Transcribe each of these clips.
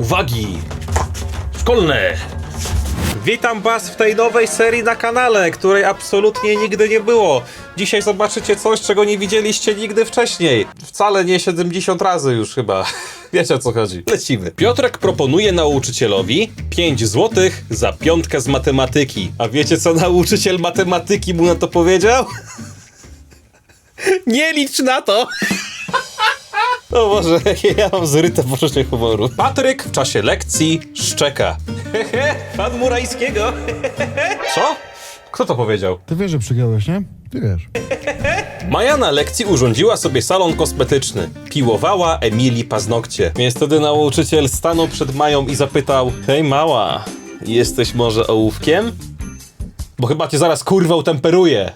Uwagi! Szkolne! Witam Was w tej nowej serii na kanale, której absolutnie nigdy nie było. Dzisiaj zobaczycie coś, czego nie widzieliście nigdy wcześniej. Wcale nie 70 razy już chyba. Wiecie o co chodzi. Lecimy. Piotrek proponuje nauczycielowi 5 złotych za piątkę z matematyki. A wiecie co nauczyciel matematyki mu na to powiedział? nie licz na to! O Boże, ja mam zryte poczucie humoru. Patryk w czasie lekcji szczeka. Hehe, pan Murajskiego. Co? Kto to powiedział? Ty wiesz, że przegrałeś, nie? Ty wiesz. Maja na lekcji urządziła sobie salon kosmetyczny. Piłowała Emilii paznokcie. Więc wtedy nauczyciel stanął przed Mają i zapytał Hej mała, jesteś może ołówkiem? Bo chyba cię zaraz kurwa utemperuje.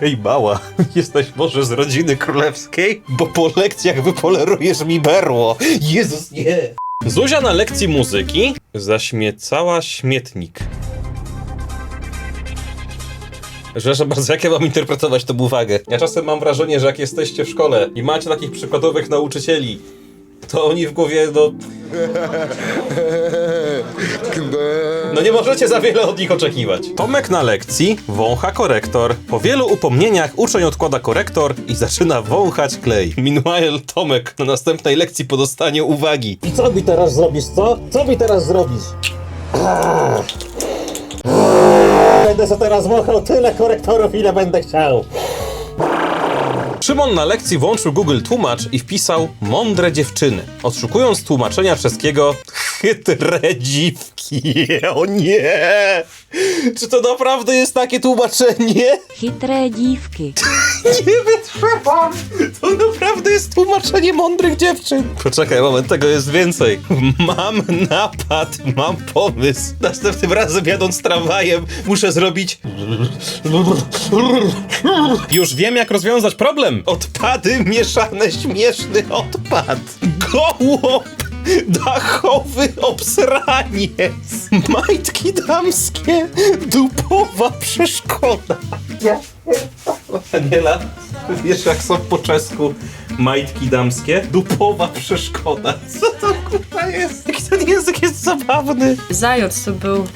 Hej mała, jesteś może z rodziny królewskiej? Bo po lekcjach wypolerujesz mi berło. Jezus nie. Zuzia na lekcji muzyki zaśmiecała śmietnik. Przepraszam bardzo, jak ja mam interpretować tą uwagę? Ja czasem mam wrażenie, że jak jesteście w szkole i macie takich przykładowych nauczycieli, to oni w głowie, no... No nie możecie za wiele od nich oczekiwać. Tomek na lekcji wącha korektor. Po wielu upomnieniach uczeń odkłada korektor i zaczyna wąchać klej. Meanwhile Tomek na następnej lekcji po dostaniu uwagi. I co mi teraz zrobisz, co? Co mi teraz zrobisz? Będę sobie teraz wąchał tyle korektorów, ile będę chciał. Szymon na lekcji włączył Google Tłumacz i wpisał mądre dziewczyny, odszukując tłumaczenia wszystkiego chytre dziwki. O nie! Czy to naprawdę jest takie tłumaczenie? Chytre dziwki. Nie wytrzymam! To naprawdę jest tłumaczenie mądrych dziewczyn. Poczekaj moment, tego jest więcej. Mam napad, mam pomysł. Następnym razem jadąc tramwajem muszę zrobić... Już wiem jak rozwiązać problem. Odpady mieszane, śmieszny odpad. Gołąb! Dachowy obsraniec! Majtki damskie! Dupowa przeszkoda! Aniela, wiesz jak są po czesku majtki damskie? Dupowa przeszkoda. Co to kurwa jest? Jaki ten język jest zabawny. Zając to był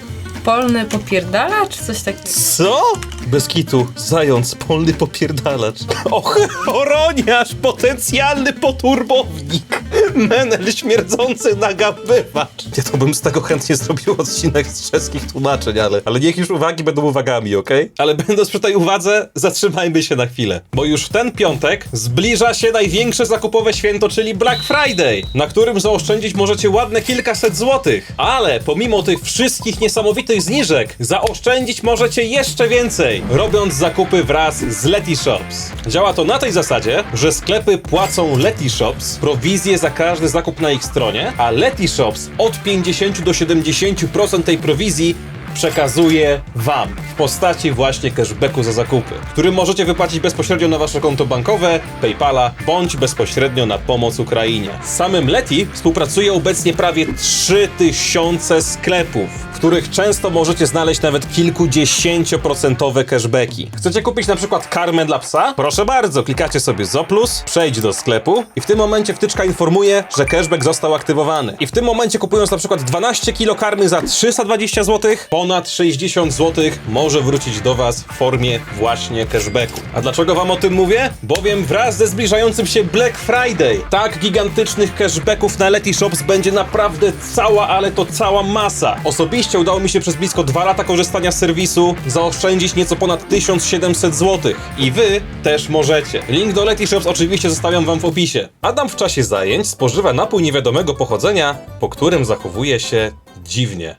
polny popierdalacz, coś takiego. Co? Bez kitu, zając, polny popierdalacz. Och, oroniarz, potencjalny poturbownik. Menel śmierdzący nagabywacz. Ja to bym z tego chętnie zrobił odcinek z czeskich tłumaczeń, ale, ale niech już uwagi będą uwagami, okej? Ale będąc przy tej uwadze, zatrzymajmy się na chwilę. Bo już w ten piątek zbliża się największe zakupowe święto, czyli Black Friday, na którym zaoszczędzić możecie ładne kilkaset złotych. Ale pomimo tych wszystkich niesamowitych zniżek, zaoszczędzić możecie jeszcze więcej, robiąc zakupy wraz z Letyshops. Działa to na tej zasadzie, że sklepy płacą Letyshops prowizję za każdy zakup na ich stronie, a Letyshops od 50 do 70% tej prowizji przekazuje Wam w postaci właśnie cashbacku za zakupy, który możecie wypłacić bezpośrednio na Wasze konto bankowe, PayPala, bądź bezpośrednio na pomoc Ukrainie. Z samym Leti współpracuje obecnie prawie 3000 sklepów, których często możecie znaleźć nawet kilkudziesięcioprocentowe cashbacki. Chcecie kupić na przykład karmę dla psa? Proszę bardzo, klikacie sobie Zoplus, przejdź do sklepu i w tym momencie wtyczka informuje, że cashback został aktywowany. I w tym momencie kupując na przykład 12 kilo karmy za 320 zł, ponad 60 zł może wrócić do Was w formie właśnie cashbacku. A dlaczego Wam o tym mówię? Bowiem wraz ze zbliżającym się Black Friday tak gigantycznych cashbacków na Leti Shops będzie naprawdę cała, ale to cała masa. Osobiście udało mi się przez blisko 2 lata korzystania z serwisu zaoszczędzić nieco ponad 1700 zł. I Wy też możecie. Link do Leti Shops oczywiście zostawiam Wam w opisie. Adam w czasie zajęć spożywa napój niewiadomego pochodzenia, po którym zachowuje się dziwnie.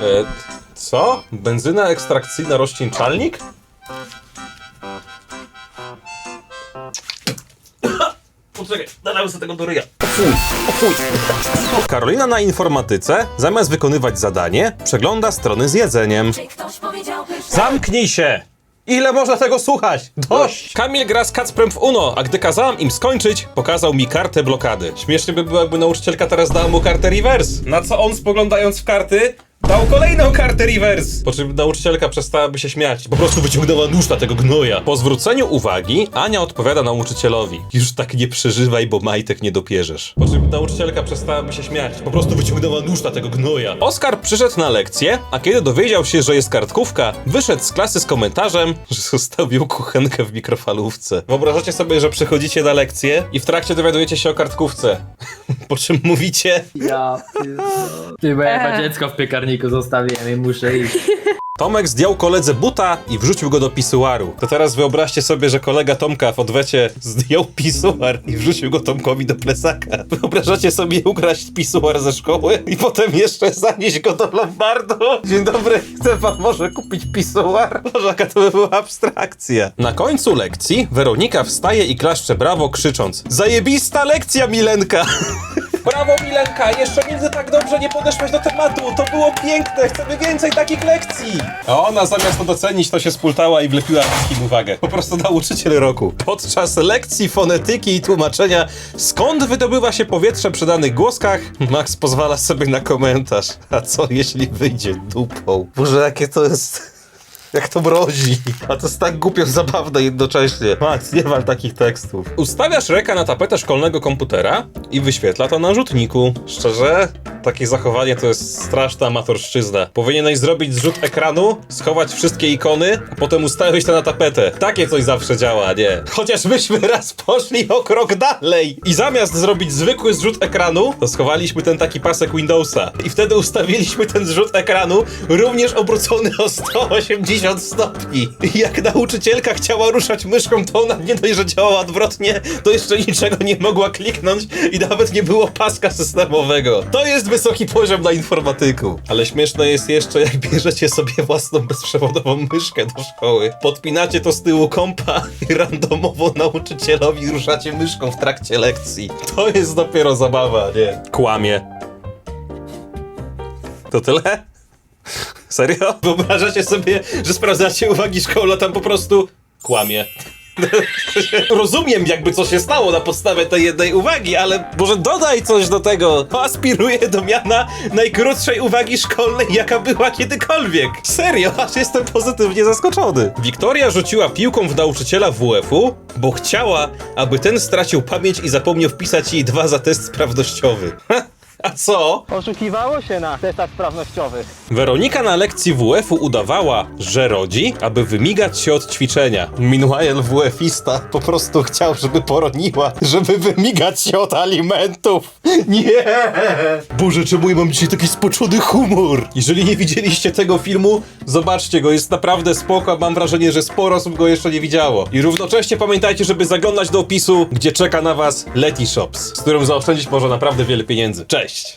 E, co? Benzyna ekstrakcyjna rozcieńczalnik? Poczekaj, nalałem sobie tego do ryja. O fuj, o fuj. Karolina na informatyce, zamiast wykonywać zadanie, przegląda strony z jedzeniem. Zamknij się! Ile można tego słuchać? Dość! Kamil gra z Kacprem w Uno, a gdy kazałam im skończyć, pokazał mi kartę blokady. Śmiesznie by było, jakby nauczycielka teraz dała mu kartę reverse. Na co on spoglądając w karty, Dał kolejną kartę reverse! Po czym nauczycielka przestałaby się śmiać. Po prostu wyciągnęła nóż na tego gnoja. Po zwróceniu uwagi, Ania odpowiada nauczycielowi. Już tak nie przeżywaj, bo majtek nie dopierzesz. Po czym nauczycielka przestałaby się śmiać. Po prostu wyciągnęła nóż na tego gnoja. Oskar przyszedł na lekcję, a kiedy dowiedział się, że jest kartkówka, wyszedł z klasy z komentarzem, że zostawił kuchenkę w mikrofalówce. Wyobrażacie sobie, że przychodzicie na lekcję i w trakcie dowiadujecie się o kartkówce. Po czym mówicie, Ja pierdolę. Ty, bo ja chyba dziecko w piekarniku zostawiłem i muszę iść. Tomek zdjął koledze buta i wrzucił go do pisuaru. To teraz wyobraźcie sobie, że kolega Tomka w odwecie zdjął pisuar i wrzucił go Tomkowi do plecaka. Wyobrażacie sobie ukraść pisuar ze szkoły i potem jeszcze zanieść go do Lombardu? Dzień dobry, chce pan może kupić pisuar? Może jaka to by była abstrakcja. Na końcu lekcji Weronika wstaje i klaszcze brawo krzycząc Zajebista lekcja, Milenka! Brawo Milenka, jeszcze nigdy tak dobrze nie podeszłaś do tematu. To było piękne, chcemy więcej takich lekcji. A ona zamiast to docenić, to się spultała i wlepiła wszystkim uwagę. Po prostu nauczyciel roku. Podczas lekcji fonetyki i tłumaczenia, skąd wydobywa się powietrze przy danych głoskach, Max pozwala sobie na komentarz. A co jeśli wyjdzie dupą? Boże, jakie to jest... Jak to mrozi. A to jest tak głupio zabawne jednocześnie. Max, nie wal takich tekstów. Ustawiasz reka na tapetę szkolnego komputera i wyświetla to na rzutniku. Szczerze? Takie zachowanie to jest straszna amatorszczyzna. Powinieneś zrobić zrzut ekranu, schować wszystkie ikony, a potem ustawić to na tapetę. Takie coś zawsze działa, nie? Chociaż myśmy raz poszli o krok dalej i zamiast zrobić zwykły zrzut ekranu, to schowaliśmy ten taki pasek Windowsa. I wtedy ustawiliśmy ten zrzut ekranu również obrócony o 180 stopni. I jak nauczycielka chciała ruszać myszką, to ona nie dość, że działała odwrotnie, to jeszcze niczego nie mogła kliknąć i nawet nie było paska systemowego. To jest wysoki poziom na informatyku. Ale śmieszne jest jeszcze, jak bierzecie sobie własną bezprzewodową myszkę do szkoły, podpinacie to z tyłu kompa i randomowo nauczycielowi ruszacie myszką w trakcie lekcji. To jest dopiero zabawa, nie? Kłamie. To tyle? Serio? Wyobrażacie sobie, że sprawdzacie uwagi szkoły, a tam po prostu kłamie. Rozumiem jakby co się stało na podstawie tej jednej uwagi, ale może dodaj coś do tego. Aspiruję do miana najkrótszej uwagi szkolnej, jaka była kiedykolwiek. Serio, aż jestem pozytywnie zaskoczony. Wiktoria rzuciła piłką w nauczyciela WF-u, bo chciała, aby ten stracił pamięć i zapomniał wpisać jej dwa za test sprawnościowy. A co? Oszukiwało się na testach sprawnościowych. Weronika na lekcji WF-u udawała, że rodzi, aby wymigać się od ćwiczenia. Meanwhile WF-ista po prostu chciał, żeby poroniła, żeby wymigać się od alimentów. Nie! Boże, czemu ja mam dzisiaj taki spoczony humor? Jeżeli nie widzieliście tego filmu, zobaczcie go, jest naprawdę spoko, a mam wrażenie, że sporo osób go jeszcze nie widziało. I równocześnie pamiętajcie, żeby zaglądać do opisu, gdzie czeka na was Leti Shops, z którym zaoszczędzić można naprawdę wiele pieniędzy. Cześć!